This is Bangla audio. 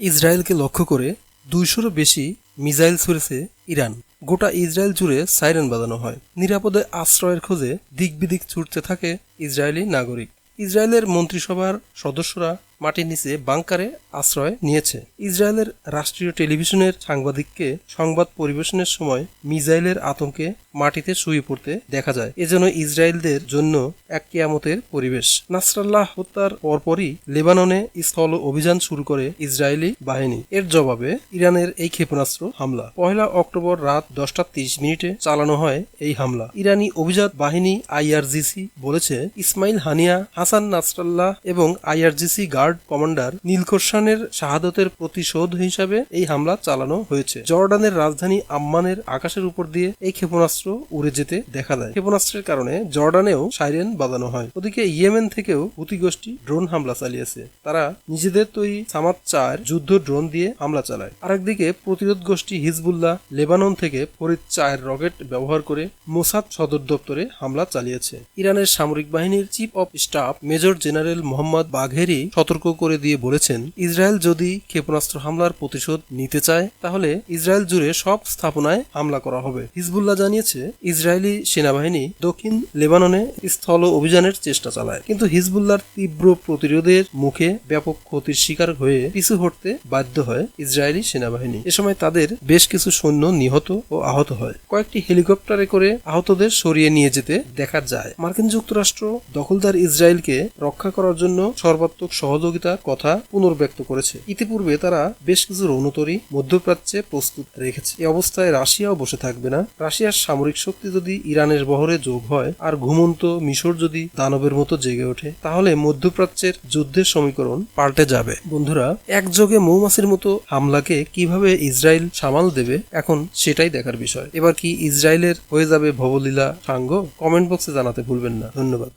ইসরায়েলকে লক্ষ্য করে দুইশোরও বেশি মিসাইল ছুড়েছে ইরান। গোটা ইসরায়েল জুড়ে সাইরেন বাজানো হয়। নিরাপদে আশ্রয়ের খোঁজে দিকবিদিক ছুটতে থাকে ইসরায়েলি নাগরিক। ইসরায়েলের মন্ত্রিসভার সদস্যরা মাটির নিচে বাংকারে আশ্রয় নিয়েছে। ইসরায়েলের রাষ্ট্রীয় টেলিভিশনের সাংবাদিককে সংবাদ পরিবেশনের সময় মিসাইলের আতঙ্কে মাটিতে শুয়ে পড়তে দেখা যায়। এজন্য ইসরায়েলদের জন্য এক কেয়ামতের পরিবেশ। নাসরাল্লাহ হত্যার পরপরই লেবাননে স্থল অভিযান শুরু করে ইসরায়েলি বাহিনী। এর জবাবে ইরানের এই ক্ষেপণাস্ত্র হামলা। পয়লা অক্টোবর রাত দশটা তিরিশ মিনিটে চালানো হয় এই হামলা। ইরানি অভিজাত বাহিনী আইআরজিসি বলেছে, ইসমাইল হানিয়া, হাসান নাসরাল্লাহ এবং আইআরজিসি গার্ড কমান্ডার নীলকর্ষানের শাহাদতের প্রতিশোধ হিসাবে এই হামলা চালানো হয়েছে। জর্ডানের রাজধানী আম্মানের আকাশের উপর দিয়ে এই ক্ষেপণাস্ত্র উড়ে যেতে দেখা দেয়। ক্ষেপণাস্ত্রের কারণে জর্ডানেও সাইরেন বাজানো হয়। ওদিকে ইয়েমেন থেকেও হুতি গোষ্ঠী ড্রোন হামলা চালিয়েছে। তারা নিজেদের তৈরি সামাদ চার যুদ্ধ ড্রোন দিয়ে হামলা চালায়। আরেকদিকে প্রতিরোধ গোষ্ঠী হিজবুল্লাহ লেবানন থেকে ফরিদ চায়ের রকেট ব্যবহার করে মোসাদ সদর দপ্তরে হামলা চালিয়েছে। ইরানের সামরিক বাহিনীর chief of staff major general Mohammad Bagheri সতর্ক করে দিয়ে বলেছেন, ইসরায়েল যদি ক্ষেপণাস্ত্র হামলার প্রতিশোধ নিতে চায়, তাহলে ইসরায়েল জুড়ে সব স্থাপনায় হামলা করা হবে। হিজবুল্লাহ জানিয়েছে ইসরায়েলি সেনাবাহিনী দক্ষিণ লেবাননে স্থল অভিযানের চেষ্টা চালায়। কিন্তু হিজবুল্লাহর তীব্র প্রতিরোধের মুখে ব্যাপক ক্ষতির শিকার হয়ে পিছু হটতে বাধ্য হয় ইসরায়েলি সেনাবাহিনী। এ সময় তাদের বেশ কিছু সৈন্য নিহত ও আহত হয়। কয়েকটি হেলিকপ্টারে করে আহতদের সরিয়ে নিয়ে যেতে দেখা যায়। মার্কিন যুক্তরাষ্ট্র দখলদার ইসরায়েলকে রক্ষা করার জন্য সর্বাত্মক সহযোগিতার কথা পুনর্ব্যক্ত করেছে। ইতিপূর্বে তারা বেশ কিছু রণতরী মধ্যপ্রাচ্যে প্রস্তুত রেখেছে। এ অবস্থায় রাশিয়াও বসে থাকবে না। রাশিয়ার সামরিক শক্তি যদি ইরানের বহরে যোগ হয় আর ঘুমন্ত মিশর যদি দানবের মতো জেগে ওঠে, তাহলে মধ্যপ্রাচ্যের যুদ্ধের সমীকরণ পাল্টে যাবে। বন্ধুরা, একযোগে মৌমাছির মতো হামলাকে কীভাবে ইসরায়েল সামাল দেবে, এখন সেটাই দেখার বিষয়। এবার কি ইসরায়েলের হয়ে যাবে ভবলীলা সাঙ্গ? কমেন্ট বক্সে জানাতে ভুলবেন না। ধন্যবাদ।